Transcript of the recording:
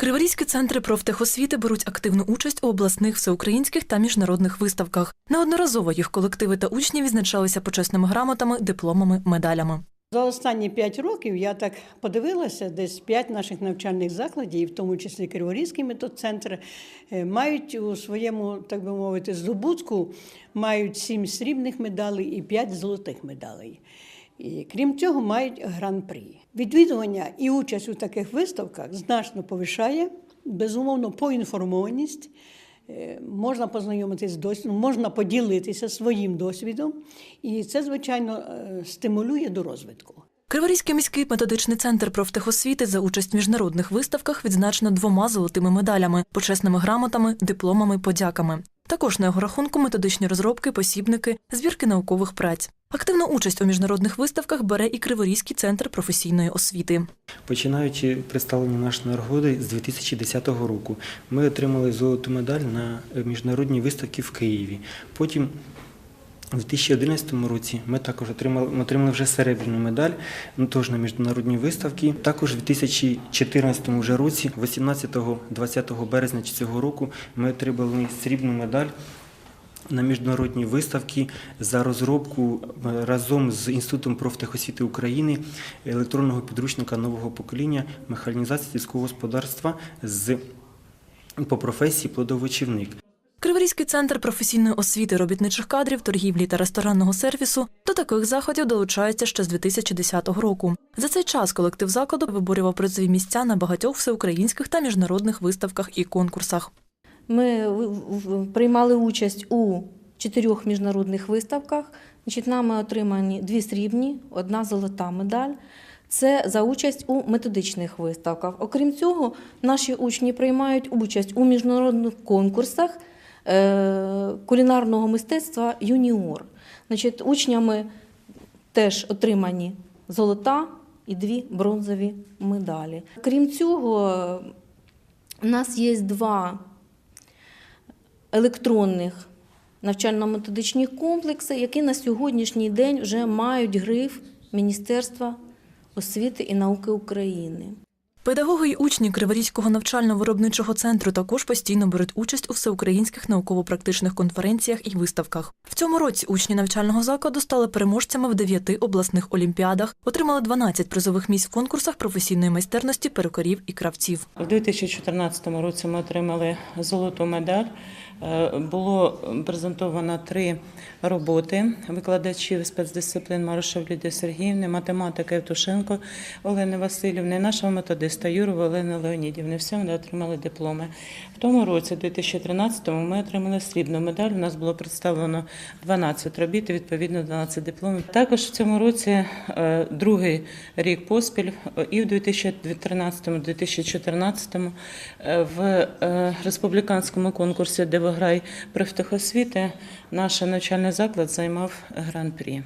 Криворізькі центри профтехосвіти беруть активну участь у обласних, всеукраїнських та міжнародних виставках. Неодноразово їх колективи та учні відзначалися почесними грамотами, дипломами, медалями. За останні п'ять років я так подивилася, десь п'ять наших навчальних закладів, в тому числі Криворізький методцентр, е, мають у своєму, так би мовити, здобутку мають сім срібних медалей і п'ять золотих медалей. І крім цього, мають гран-прі. Відвідування і участь у таких виставках значно повишає, безумовно, поінформованість. Е, Можна познайомитися з досвідом, можна поділитися своїм досвідом, і це, звичайно, е, стимулює до розвитку. Криворізький міський методичний центр профтехосвіти за участь в міжнародних виставках відзначено двома золотими медалями, почесними грамотами, дипломами, подяками. Також на його рахунку методичні розробки, посібники, збірки наукових праць. Активну участь у міжнародних виставках бере і Криворізький центр професійної освіти. Починаючи представлення нашої нагороди з 2010 року, ми отримали золоту медаль на міжнародній виставці в Києві. Потім у 2011 році ми також отримали, отримали вже серебряну медаль, ну, теж на міжнародній виставці. Також у 2014 вже році, 18-20 березня цього року, ми отримали срібну медаль на міжнародній виставці за розробку е, разом з Інститутом профтехосвіти України електронного підручника нового покоління механізації сільського господарства з по професії плодовочівник. Криворізький центр професійної освіти робітничих кадрів, торгівлі та ресторанного сервісу до таких заходів долучається ще з 2010 року. За цей час колектив закладу виборював призові місця на багатьох всеукраїнських та міжнародних виставках і конкурсах. Ми приймали участь у чотирьох міжнародних виставках. Значить, нами отримані дві срібні, одна золота медаль. Це за участь у методичних виставках. Окрім цього, наші учні приймають участь у міжнародних конкурсах кулінарного мистецтва юніор. Значить, учнями теж отримані золота і дві бронзові медалі. Крім цього, у нас є два електронних навчально-методичні комплекси, які на сьогоднішній день вже мають гриф Міністерства освіти і науки України. Педагоги й учні Криворізького навчально-виробничого центру також постійно беруть участь у всеукраїнських науково-практичних конференціях і виставках. В цьому році учні навчального закладу стали переможцями в дев'яти обласних олімпіадах, отримали 12 призових місць в конкурсах професійної майстерності перукарів і кравців. У 2014 році ми отримали золоту медаль. Е, Було презентовано три роботи викладачів спецдисциплін Марошев Лідії Сергіївни, математика Євтушенко Олени Васильівни, нашого методиста Юрова Олени Леонідівни. Всі вони отримали дипломи. В тому році, 2013-му, ми отримали срібну медаль. У нас було представлено 12 робіт і відповідно 12 дипломів. Також в цьому році е, другий рік поспіль і в 2013-2014 е, в е, республіканському конкурсі «Де виграй профтехосвіти» наш навчальний заклад займав гран-прі.